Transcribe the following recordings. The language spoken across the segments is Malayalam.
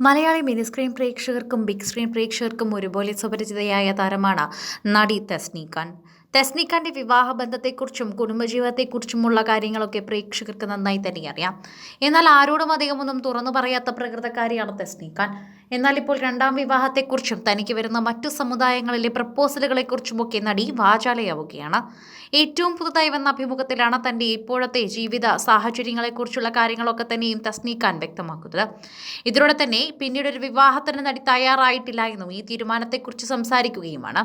മലയാളി മിനി സ്ക്രീൻ പ്രേക്ഷകർക്കും ബിഗ് സ്ക്രീൻ പ്രേക്ഷകർക്കും ഒരുപോലെ സുപരിചിതയായ താരമാണ് നടി തസ്നി ഖാൻ തസ്നി വിവാഹബന്ധത്തെക്കുറിച്ചും വിവാഹ ബന്ധത്തെക്കുറിച്ചും കുടുംബജീവിതത്തെക്കുറിച്ചുമുള്ള കാര്യങ്ങളൊക്കെ പ്രേക്ഷകർക്ക് നന്നായി തന്നെ അറിയാം. എന്നാൽ ആരോടും അധികമൊന്നും തുറന്നു പറയാത്ത പ്രകൃതക്കാരിയാണ് ടെസ്നിക്കാൻ എന്നാൽ ഇപ്പോൾ രണ്ടാം വിവാഹത്തെക്കുറിച്ചും തനിക്ക് വരുന്ന മറ്റു സമുദായങ്ങളിലെ പ്രപ്പോസലുകളെക്കുറിച്ചുമൊക്കെ നടി വാചാലയാവുകയാണ്. ഏറ്റവും പുതുതായി വന്ന അഭിമുഖത്തിലാണ് തന്റെ ഇപ്പോഴത്തെ ജീവിത സാഹചര്യങ്ങളെക്കുറിച്ചുള്ള കാര്യങ്ങളൊക്കെ തന്നെയും തസ്നീഖാൻ വ്യക്തമാക്കുന്നത്. ഇതിലൂടെ തന്നെ പിന്നീട് ഒരു വിവാഹത്തിന് നടി തയ്യാറായിട്ടില്ല എന്നും ഈ തീരുമാനത്തെക്കുറിച്ച് സംസാരിക്കുകയുമാണ്.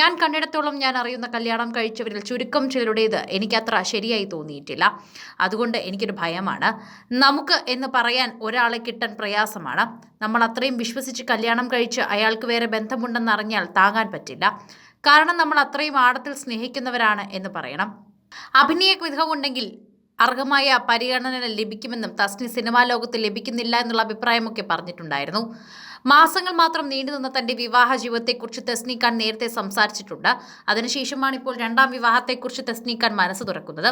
ഞാൻ കണ്ടിടത്തോളം ഞാൻ അറിയുന്ന കല്യാണം കഴിച്ചവരിൽ ചുരുക്കം ചിലരുടേത് എനിക്കത്ര ശരിയായി തോന്നിയിട്ടില്ല. അതുകൊണ്ട് എനിക്കൊരു ഭയമാണ്. നമുക്ക് എന്ന് പറയാൻ ഒരാളെ കിട്ടാൻ പ്രയാസമാണ്. നമ്മൾ അത്രയും വിശ്വസിച്ച് കല്യാണം കഴിച്ച് അയാൾക്ക് വേറെ ബന്ധമുണ്ടെന്ന് അറിഞ്ഞാൽ താങ്ങാൻ പറ്റില്ല. കാരണം നമ്മൾ അത്രയും ആഴത്തിൽ സ്നേഹിക്കുന്നവരാണ് എന്ന് പറയണം. അഭിനയ മികവുണ്ടെങ്കിൽ അർഹമായ പരിഗണന ലഭിക്കുമെന്നും തസ്നി സിനിമാ ലോകത്ത് ലഭിക്കുന്നില്ല എന്നുള്ള അഭിപ്രായമൊക്കെ പറഞ്ഞിട്ടുണ്ടായിരുന്നു. മാസങ്ങൾ മാത്രം നീണ്ടുനിന്ന തന്റെ വിവാഹ ജീവിതത്തെക്കുറിച്ച് തസ്നി ഖാൻ നേരത്തെ സംസാരിച്ചിട്ടുണ്ട്. അതിനുശേഷമാണ് ഇപ്പോൾ രണ്ടാം വിവാഹത്തെക്കുറിച്ച് തസ്നി ഖാൻ മനസ്സ് തുറക്കുന്നത്.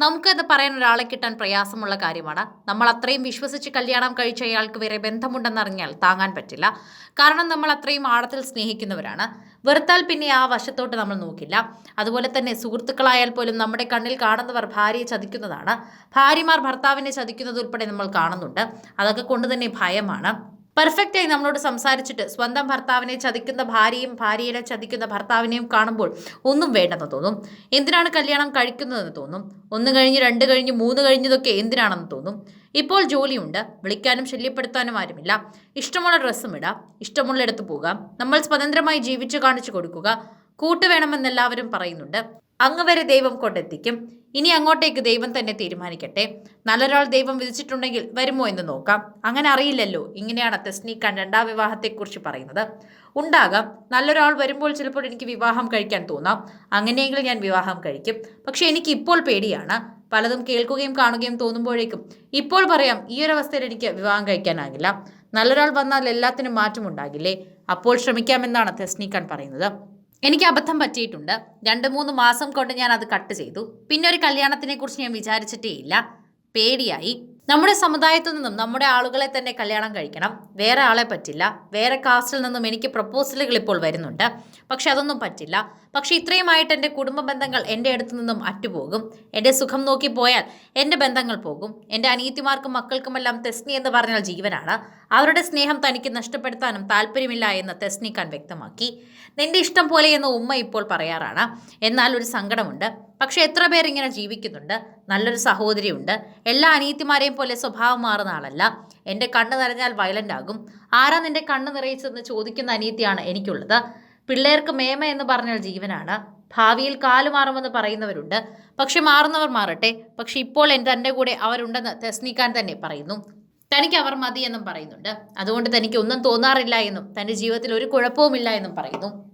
നമുക്കത് പറയാൻ ഒരാളെ കിട്ടാൻ പ്രയാസമുള്ള കാര്യമാണ്. നമ്മൾ അത്രയും വിശ്വസിച്ച് കല്യാണം കഴിച്ച അയാൾക്ക് വേറെ ബന്ധമുണ്ടെന്നറിഞ്ഞാൽ താങ്ങാൻ പറ്റില്ല. കാരണം നമ്മൾ അത്രയും ആഴത്തിൽ സ്നേഹിക്കുന്നവരാണ്. വെറുത്താൽ പിന്നെ ആ വശത്തോട്ട് നമ്മൾ നോക്കില്ല. അതുപോലെ തന്നെ സുഹൃത്തുക്കളായാൽ പോലും നമ്മുടെ കണ്ണിൽ കാണുന്നവർ ഭാര്യയെ ചതിക്കുന്നതാണ്. ഭാര്യമാർ ഭർത്താവിനെ ചതിക്കുന്നത് ഉൾപ്പെടെ നമ്മൾ കാണുന്നുണ്ട്. അതൊക്കെ കൊണ്ട് തന്നെ ഭയമാണ്. പെർഫെക്റ്റായി നമ്മളോട് സംസാരിച്ചിട്ട് സ്വന്തം ഭർത്താവിനെ ചതിക്കുന്ന ഭാര്യയും ഭാര്യയെ ചതിക്കുന്ന ഭർത്താവിനെയും കാണുമ്പോൾ ഒന്നും വേണ്ടെന്ന് തോന്നും. എന്തിനാണ് കല്യാണം കഴിക്കുന്നതെന്ന് തോന്നും? ഒന്ന് കഴിഞ്ഞ് രണ്ട് കഴിഞ്ഞ് മൂന്ന് കഴിഞ്ഞതൊക്കെ എന്തിനാണെന്ന് തോന്നും? ഇപ്പോൾ ജോലിയുണ്ട്. വിളിക്കാനും ശല്യപ്പെടുത്താനും ആരുമില്ല. ഇഷ്ടമുള്ള ഡ്രസ്സും ഇടാം. ഇഷ്ടമുള്ളിടത്ത് പോകാം. നമ്മൾ സ്വതന്ത്രമായി ജീവിച്ചു കാണിച്ചു കൊടുക്കുക. കൂട്ട് വേണമെന്ന് പറയുന്നുണ്ട്. അങ്ങ് വരെ ദൈവം കൊണ്ടെത്തിക്കും. ഇനി അങ്ങോട്ടേക്ക് ദൈവം തന്നെ തീരുമാനിക്കട്ടെ. നല്ലൊരാൾ ദൈവം വിധിച്ചിട്ടുണ്ടെങ്കിൽ വരുമോ എന്ന് നോക്കാം. അങ്ങനെ അറിയില്ലല്ലോ. ഇങ്ങനെയാണ് തെസ്നീഖാൻ രണ്ടാം വിവാഹത്തെക്കുറിച്ച് പറയുന്നത്. ഉണ്ടാകാം. നല്ലൊരാൾ വരുമ്പോൾ ചിലപ്പോൾ എനിക്ക് വിവാഹം കഴിക്കാൻ തോന്നാം. അങ്ങനെയെങ്കിൽ ഞാൻ വിവാഹം കഴിക്കും. പക്ഷേ എനിക്ക് ഇപ്പോൾ പേടിയാണ്. പലതും കേൾക്കുകയും കാണുകയും തോന്നുമ്പോഴേക്കും ഇപ്പോൾ പറയാം ഈ ഒരു അവസ്ഥയിൽ എനിക്ക് വിവാഹം കഴിക്കാനാകില്ല. നല്ലൊരാൾ വന്നാൽ എല്ലാത്തിനും മാറ്റമുണ്ടാകില്ലേ? അപ്പോൾ ശ്രമിക്കാമെന്നാണ് തെസ്നീഖാൻ പറയുന്നത്. എനിക്ക് അബദ്ധം പറ്റിയിട്ടുണ്ട്. രണ്ട് മൂന്ന് മാസം കൊണ്ട് ഞാൻ അത് കട്ട് ചെയ്തു. പിന്നെ ഒരു കല്യാണത്തിനെ കുറിച്ച് ഞാൻ വിചാരിച്ചിട്ടേ ഇല്ല. പേടിയായി. നമ്മുടെ സമുദായത്തിൽ നിന്നും നമ്മുടെ ആളുകളെ തന്നെ കല്യാണം കഴിക്കണം. വേറെ ആളെ പറ്റില്ല. വേറെ കാസ്റ്റിൽ നിന്നും എനിക്ക് പ്രപ്പോസലുകൾ ഇപ്പോൾ വരുന്നുണ്ട്. പക്ഷെ അതൊന്നും പറ്റില്ല. പക്ഷെ ഇത്രയുമായിട്ട് എന്റെ കുടുംബ ബന്ധങ്ങൾ എന്റെ അടുത്ത് നിന്നും അറ്റുപോകും. എന്റെ സുഖം നോക്കി പോയാൽ എന്റെ ബന്ധങ്ങൾ പോകും. എന്റെ അനീതിമാർക്കും മക്കൾക്കുമെല്ലാം തെസ്നി എന്ന് പറഞ്ഞാൽ ജീവനാണ്. അവരുടെ സ്നേഹം തനിക്ക് നഷ്ടപ്പെടുത്താനും താല്പര്യമില്ല എന്ന് തെസ്നി ഖാൻ വ്യക്തമാക്കി. നിന്റെ ഇഷ്ടം പോലെ എന്ന് ഉമ്മ ഇപ്പോൾ പറയാറാണ്. എന്നാൽ ഒരു സങ്കടമുണ്ട്. പക്ഷെ എത്ര പേർ ഇങ്ങനെ ജീവിക്കുന്നുണ്ട്? നല്ലൊരു സഹോദരിയുണ്ട്. എല്ലാ അനീതിമാരെയും പോലെ സ്വഭാവം മാറുന്ന ആളല്ല. എന്റെ കണ്ണ് നിറഞ്ഞാൽ വയലന്റ് ആകും. ആരാ നിന്റെ കണ്ണ് നിറയിച്ചതെന്ന് ചോദിക്കുന്ന അനീതിയാണ് എനിക്കുള്ളത്. പിള്ളേർക്ക് മേമ എന്ന് പറഞ്ഞാൽ ജീവനാണ്. ഭാവിയിൽ കാൽ മാറുമെന്ന് പറയുന്നവരുണ്ട്. പക്ഷെ മാറുന്നവർ മാറട്ടെ. പക്ഷെ ഇപ്പോൾ എന്റെ തന്റെ കൂടെ അവരുണ്ടെന്ന് തെസ്നിക്കാൻ തന്നെ പറയുന്നു. തനിക്ക് അവർ മതി എന്നും പറയുന്നുണ്ട്. അതുകൊണ്ട് തനിക്ക് ഒന്നും തോന്നാറില്ല എന്നും തന്റെ ജീവിതത്തിൽ ഒരു കുഴപ്പവുമില്ല എന്നും പറയുന്നു.